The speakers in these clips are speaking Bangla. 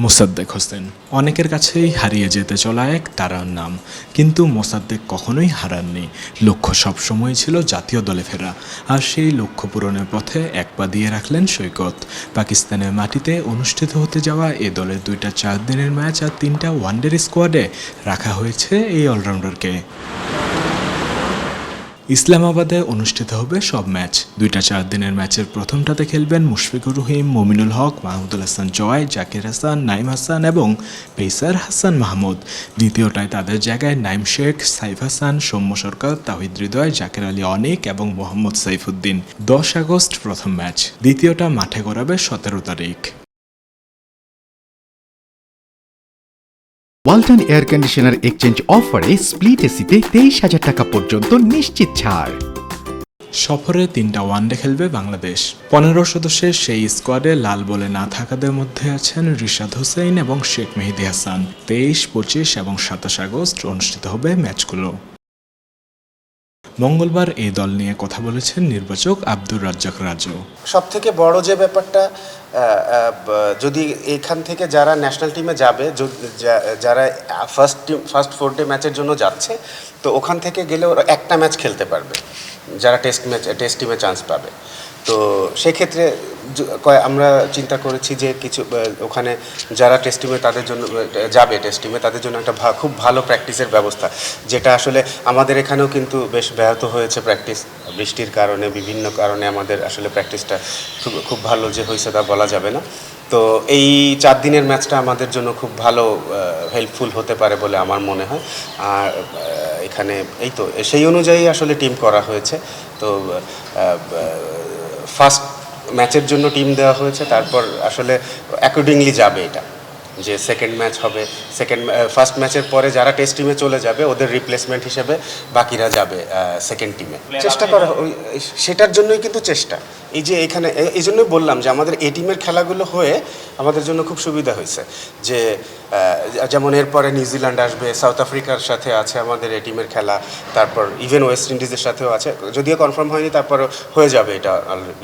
মোসাদ্দেক হোসেন। অনেকের কাছেই হারিয়ে যেতে চলা এক তারার নাম। কিন্তু মোসাদ্দেক কখনোই হারাননি। লক্ষ্য সবসময় ছিল জাতীয় দলে ফেরা। আর সেই লক্ষ্য পূরণের পথে এক পা দিয়ে রাখলেন সৈকত। পাকিস্তানের মাটিতে অনুষ্ঠিত হতে যাওয়া এ দলের দুইটা চার দিনের ম্যাচ আর তিনটা ওয়ানডের স্কোয়াডে রাখা হয়েছে এই অলরাউন্ডারকে। ইসলামাবাদে অনুষ্ঠিত হবে সব ম্যাচ। দুইটা চার দিনের ম্যাচের প্রথমটাতে খেলবেন মুশফিকুর রহিম, মমিনুল হক, মাহমুদুল হাসান জয়, জাকির হাসান, নাইম হাসান এবং পেসার হাসান মাহমুদ। দ্বিতীয়টায় তাদের জায়গায় নাইম শেখ, সাইফ হাসান, সৌম্য সরকার, তাহিদ হৃদয়, জাকির আলী অনিক এবং মোহাম্মদ সাইফুদ্দিন। দশ আগস্ট প্রথম ম্যাচ। দ্বিতীয়টা মাঠে গড়াবে সতেরো তারিখ। ওয়ালটন এয়ার কন্ডিশনার এক্সচেঞ্জ অফারে স্প্লিট এসিতে তেইশ হাজার টাকা পর্যন্ত নিশ্চিত ছাড়। সফরে তিনটা ওয়ানডে খেলবে বাংলাদেশ। পনেরো সদস্যের সেই স্কোয়াডে লাল বলে না থাকাদের মধ্যে আছেন রিশাদ হোসেন এবং শেখ মেহেদি হাসান। তেইশ পঁচিশ এবং সাতাশ আগস্ট অনুষ্ঠিত হবে ম্যাচগুলো। মঙ্গলবার এই দল নিয়ে কথা বলেছেন নির্বাচক আব্দুর রাজ্জাক রাজু। সব থেকে বড় যে ব্যাপারটা যদি এখান থেকে যারা ন্যাশনাল টিমে যাবে যারা first team first four day ম্যাচের জন্য যাচ্ছে, তো ওখান থেকে গেলে ওরা একটা ম্যাচ খেলতে পারবে, যারা টেস্ট ম্যাচ টেস্ট টিমে চান্স পাবে। তো সেক্ষেত্রে আমরা চিন্তা করেছি যে কিছু ওখানে যারা টেস্ট টিমে তাদের জন্য যাবে টেস্ট টিমে তাদের জন্য একটা খুব ভালো প্র্যাকটিসের ব্যবস্থা, যেটা আসলে আমাদের এখানেও কিন্তু বেশ ব্যাহত হয়েছে প্র্যাকটিস বৃষ্টির কারণে, বিভিন্ন কারণে আমাদের আসলে প্র্যাকটিসটা খুব খুব ভালো যে হয়েছে তা বলা যাবে না। তো এই চার দিনের ম্যাচটা আমাদের জন্য খুব ভালো হেল্পফুল হতে পারে বলে আমার মনে হয়। আর এখানে এই তো সেই অনুযায়ী আসলে টিম করা হয়েছে। তো ফার্স্ট ম্যাচের জন্য টিম দেওয়া হয়েছে। তারপর আসলে অ্যাকর্ডিংলি যাবে এটা। যে সেকেন্ড ম্যাচ হবে সেকেন্ড ফার্স্ট ম্যাচের পরে যারা টেস্ট টিমে চলে যাবে ওদের রিপ্লেসমেন্ট হিসেবে বাকিরা যাবে সেকেন্ড টিমে চেষ্টা করা ওই সেটার জন্যই কিন্তু চেষ্টা। এই যে এখানে এই জন্যই বললাম যে আমাদের এ টিমের খেলাগুলো হয়ে আমাদের জন্য খুব সুবিধা হয়েছে। যে যেমন এরপরে নিউজিল্যান্ড আসবে সাউথ আফ্রিকার সাথে আছে আমাদের এ টিমের খেলা তারপর ইভেন ওয়েস্ট ইন্ডিজের সাথেও আছে যদিও কনফার্ম হয়নি তারপর হয়ে যাবে এটা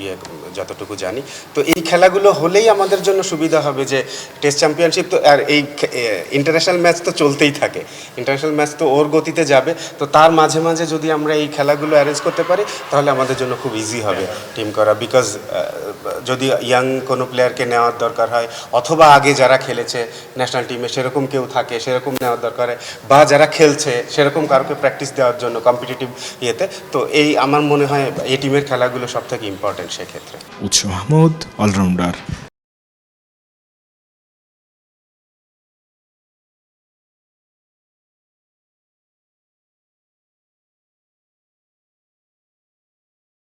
ইয়ে যতটুকু জানি। তো এই খেলাগুলো হলেই আমাদের জন্য সুবিধা হবে যে টেস্ট চ্যাম্পিয়নশিপ তো আর এই ইন্টারন্যাশনাল ম্যাচ তো চলতেই থাকে। ইন্টারন্যাশনাল ম্যাচ তো ওর গতিতে যাবে তো তার মাঝে মাঝে যদি আমরা এই খেলাগুলো অ্যারেঞ্জ করতে পারি তাহলে আমাদের জন্য খুব ইজি হবে। টিম করা বিকজ যদি ইয়াং কোনো প্লেয়ারকে নেওয়ার দরকার হয়, অথবা আগে যারা খেলেছে ন্যাশনাল টিমে সেরকম কেউ থাকে, সেরকম নেওয়ার দরকার হয় বা যারা খেলছে সেরকম কারোকে প্র্যাকটিস দেওয়ার জন্য কম্পিটিটিভ ইয়েতে, তো এই আমার মনে হয় এই টিমের খেলাগুলো সব থেকে ইম্পর্টেন্ট সেক্ষেত্রে। উৎস মাহমুদ অলরাউন্ডার